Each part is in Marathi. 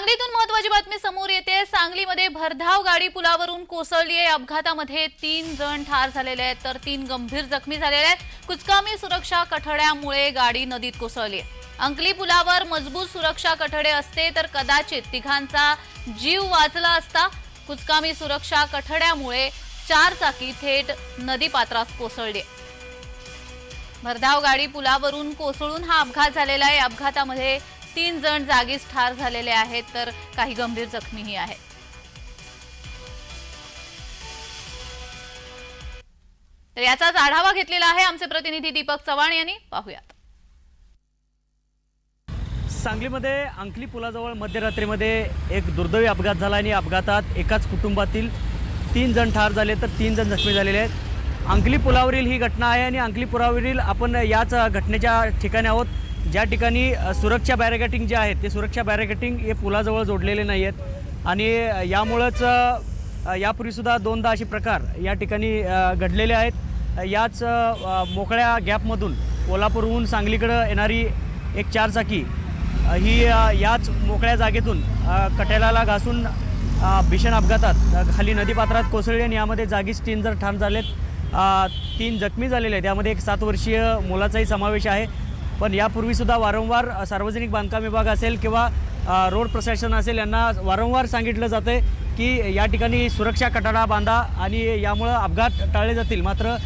सांगलीतून महत्वाची बातमी समोर येते. सांगलीमध्ये भरधाव गाडी पुलावरून कोसळली आहे. अपघातामध्ये तीन जण ठार झालेले आहेत. तर तीन गंभीर जखमी झालेले आहेत. कुचकामी सुरक्षा कठड्यामुळे गाडी नदीत कोसळली आहे. अंकली पुलावर मजबूत सुरक्षा कठडे असते तर कदाचित तिघांचा जीव वाचला असता कुचकामी सुरक्षा कठड्यामुळे चार चाकी थेट नदीपात्रात कोसळली. भरधाव गाडी पुलावरून कोसळून हा अपघात झालेला आहे. अपघातामध्ये तीन जण जागीच ठार झालेले आहेत तर काही गंभीर जखमीही आहेत. तर याचाच आढावा घेतलेला आहे आमचे प्रतिनिधी दीपक चव्हाण यांनी. पाहूयात. सांगलीमध्ये अंकली पुलाजवळ मध्यरात्रीमध्ये एक दुर्दैवी अपघात झाला आणि अपघातात एकाच कुटुंबातील तीन जण ठार झाले तर तीन जण जखमी झालेले आहेत. अंकली पुलावरील ही घटना आहे आणि अंकली पुलावरील आपण याच घटनेच्या ठिकाणी आहोत. ज्या ठिकाणी सुरक्षा बॅरिगेटिंग जे आहेत ते सुरक्षा बॅरिगेटिंग हे पुलाजवळ जोडलेले नाही आहेत आणि यामुळंच यापूर्वीसुद्धा दोनदा असे प्रकार या ठिकाणी घडलेले आहेत. याच मोकळ्या गॅपमधून कोल्हापूरहून सांगलीकडं येणारी एक चारचाकी ही याच मोकळ्या जागेतून कट्याला कटेलाला घासून भीषण अपघातात खाली नदीपात्रात कोसळली आणि यामध्ये जागीच तीन जर ठार झालेत. तीन जखमी झालेले आहेत. यामध्ये एक सात वर्षीय मुलाचाही समावेश आहे. पण यापूर्वीसुद्धा वारंवार सार्वजनिक बांधकाम विभाग असेल किंवा रोड प्रशासन असेल यांना वारंवार सांगितलं जातं की या ठिकाणी सुरक्षा कठडा बांधा आणि यामुळं अपघात टाळले जातील. मात्र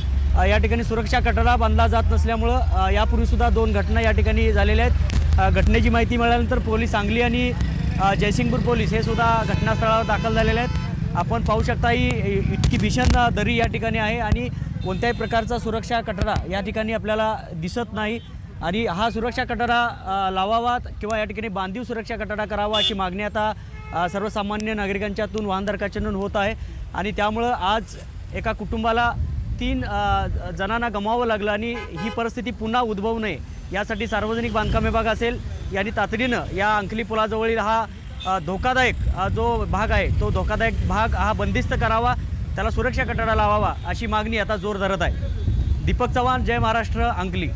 या ठिकाणी सुरक्षा कठडा बांधला जात नसल्यामुळं यापूर्वीसुद्धा दोन घटना या ठिकाणी झालेल्या आहेत. घटनेची माहिती मिळाल्यानंतर पोलीस सांगली आणि जयसिंगपूर पोलीस हे सुद्धा घटनास्थळावर दाखल झालेले आहेत. आपण पाहू शकता ही इतकी भीषण दरी या ठिकाणी आहे आणि कोणत्याही प्रकारचा सुरक्षा कठडा या ठिकाणी आपल्याला दिसत नाही. आणि हा सुरक्षा कटाडा लावावा किंवा या ठिकाणी बांधीव सुरक्षा कटाडा करावा अशी मागणी आता सर्वसामान्य नागरिकांच्यातून वाहनधारकाच्यातून होत आहे. आणि त्यामुळं आज एका कुटुंबाला तीन जणांना गमावं लागलं आणि ही परिस्थिती पुन्हा उद्भवू नये यासाठी सार्वजनिक बांधकाम विभाग असेल यांनी तातडीनं या अंकली पुलाजवळील हा धोकादायक जो भाग आहे तो धोकादायक भाग हा बंदिस्त करावा त्याला सुरक्षा कटाडा लावावा अशी मागणी आता जोर धरत आहे. दीपक चव्हाण जय महाराष्ट्र अंकली.